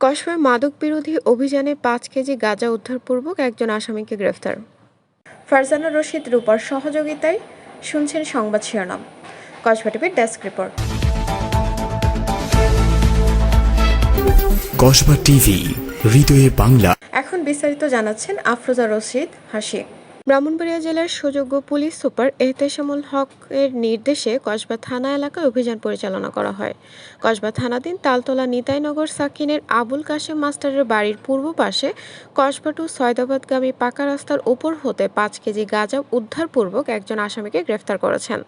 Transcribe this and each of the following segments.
কসবায় মাদক বিরোধী অভিযানে পাঁচ কেজি গাঁজা উদ্ধারপূর্বক একজন আসামিকে গ্রেফতার। ফারজানা রশিদ রূপার সহযোগিতায় শুনছেন সংবাদ শিরোনাম। কসবা টিভির ডেস্ক রিপোর্ট। কসবা টিভি হৃদয়ে বাংলা। এখন বিস্তারিত জানাচ্ছেন আফরোজা রশিদ হাসি। ব্রাহ্মণবাড়িয়া জেলার সুযোগ্য পুলিশ সুপার এহতেশামুল হক এর নির্দেশে কসবা থানা এলাকায় অভিযান পরিচালনা করা হয়। কসবা থানাধীন তালতলা নিতাইনগর সাকিনের আবুল কাশেম মাস্টারের বাড়ির পূর্ব পাশে কসবা টু সয়দাবাদগামী পাকা রাস্তার উপর হতে পাঁচ কেজি গাঁজা উদ্ধারপূর্বক একজন আসামিকে গ্রেফতার করেছেন।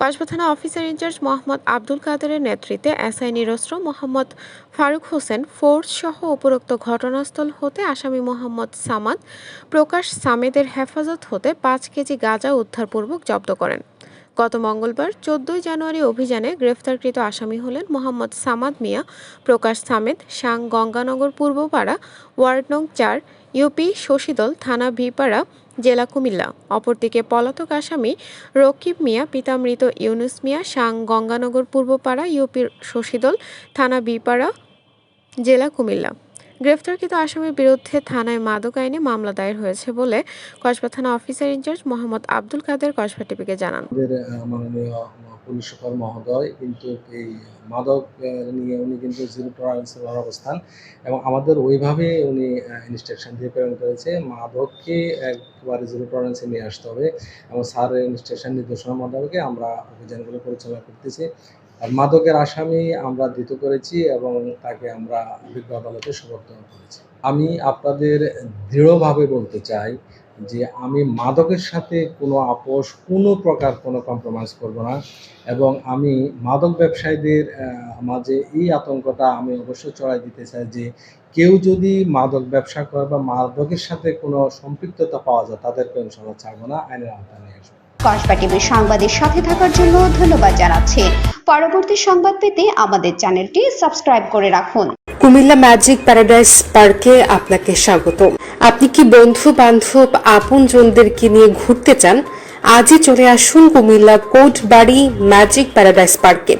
কসবা থানা অফিসার ইনচার্জ মোহাম্মদ আব্দুল কাদেরের নেতৃত্বে এসআই নিরস্ত্র মোহাম্মদ ফারুক হোসেন ফোর্স সহ উপরোক্ত ঘটনাস্থল হতে আসামি মোহাম্মদ সামাদ, প্রকাশ সামেদের হেফাজত হতে পাঁচ কেজি গাঁজা উদ্ধারপূর্বক জব্দ করেন। গত মঙ্গলবার চোদ্দই জানুয়ারি অভিযানে গ্রেফতারকৃত আসামি হলেন মোহাম্মদ সামাদ মিয়া, প্রকাশ সামেদ সাং গঙ্গানগর পূর্বপাড়া ওয়ার্ড নং চার, ইউপি শশীদল থানা ভিপাড়া, জেলা কুমিল্লা। অপরদিকে পলাতক আসামি রকিব মিয়া পিতা মৃত ইউনুস মিয়া, সাং গঙ্গানগর পূর্বপাড়া, ইউপির শশীদল থানা বিপাড়া জেলা কুমিল্লা। গ্রেফতারকৃত আসামির বিরুদ্ধে থানায় মাদক আইনে মামলা দায়ের হয়েছে বলে কসবা থানা officer in charge Mohammad Abdul Kader Kasba টিভিকে জানান। পুলিশ সুপার মহোদয় কিন্তু এই মাদক নিয়ে উনি কিন্তু জিরো টলারেন্সের অবস্থান এবং আমাদের ওইভাবে উনি ইনস্ট্রাকশন দিয়ে প্রেরণ করেছে, মাদককে একবারে জিরো টলারেন্সে নিয়ে আসতে হবে এবং স্যারের ইনস্ট্রাকশন নির্দেশনা মোতাবেকে আমরা অভিযানগুলো পরিচালনা করতেছি। আর মাদকের আসামি আমরা ধৃত করেছি এবং তাকে আমরা বিজ্ঞ আদালতে সমর্থন করেছি। আমি আপনাদের দৃঢ়ভাবে বলতে চাই যে আমি মাদকের সাথে কোনো আপোষ, কোনো প্রকার কোনো কম্প্রোমাইজ করব না এবং আমি মাদক ব্যবসায়ীদের মাঝে এই আতঙ্কটা আমি অবশ্যই চড়াই দিতে চাই যে কেউ যদি মাদক ব্যবসা করে বা মাদকের সাথে কোনো সম্পৃক্ততা পাওয়া যায় তাদেরকে ইনশাল্লাহ ছাড়বো না, আইনের আওতায় নিয়ে আসব। কসবা টিভির সংবাদের সাথে থাকার জন্য ধন্যবাদ জানাচ্ছি। পরবর্তী সংবাদ পেতে আমাদের চ্যানেলটি সাবস্ক্রাইব করে রাখুন। কুমিল্লা ম্যাজিক প্যারাডাইস পার্কে আপনাকে স্বাগত। আপনি কি বন্ধু বান্ধব আপন জনদেরকে নিয়ে ঘুরতে চান? আজই চলে আসুন Comilla Kotbari magic paradise পার্কে।